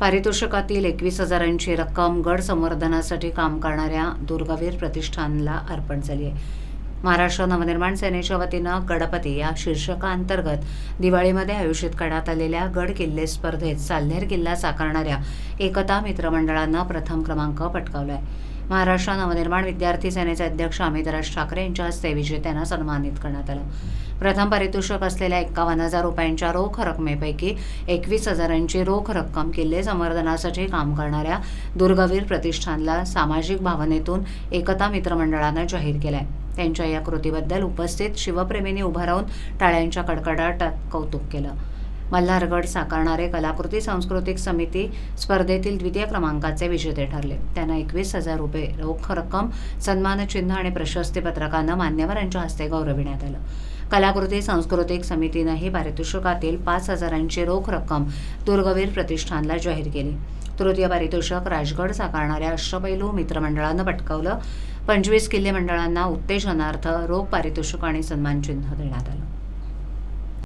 पारितोषिकातील एकवीस हजारांची रक्कम गड संवर्धनासाठी काम करणाऱ्या दुर्गावीर प्रतिष्ठानला अर्पण झाली आहे. महाराष्ट्र नवनिर्माण सेनेच्या वतीनं गणपती या शीर्षकाअंतर्गत दिवाळीमध्ये आयोजित करण्यात आलेल्या गड किल्ले स्पर्धेत साल्हेर किल्ला साकारणाऱ्या एकता मित्रमंडळानं प्रथम क्रमांक पटकावला आहे महाराष्ट्र नवनिर्माण विद्यार्थी सेनेचे अध्यक्ष अमितराज ठाकरे यांच्या हस्ते विजेत्यांना सन्मानित करण्यात आलं. प्रथम पारितोषिक असलेल्या एकावन्न हजार रुपयांच्या रोख रकमेपैकी एकवीस हजारांची रोख रक्कम किल्ले संवर्धनासाठी काम करणाऱ्या दुर्गवीर प्रतिष्ठानला सामाजिक भावनेतून एकता मित्रमंडळानं जाहीर केलाय. त्यांच्या या कृतीबद्दल उपस्थित शिवप्रेमींनी उभं राहून टाळ्यांच्या कडकडाटात कौतुक केलं. मल्हारगड साकारणारे कलाकृती सांस्कृतिक समिती स्पर्धेतील द्वितीय क्रमांकाचे विजेते ठरले. त्यांना एकवीस हजार रुपये रोख रक्कम सन्मानचिन्ह आणि प्रशस्तीपत्रकानं मान्यवरांच्या हस्ते गौरविण्यात आलं. कलाकृती सांस्कृतिक समितीनंही पारितोषिकातील पाच हजारांची रोख रक्कम दुर्गवीर प्रतिष्ठानला जाहीर केली. तृतीय पारितोषिक राजगड साकारणाऱ्या अष्टपैलू मित्रमंडळानं पटकावलं. पंचवीस किल्ले मंडळांना उत्तेजनार्थ रोख पारितोषिक आणि सन्मानचिन्ह देण्यात आलं.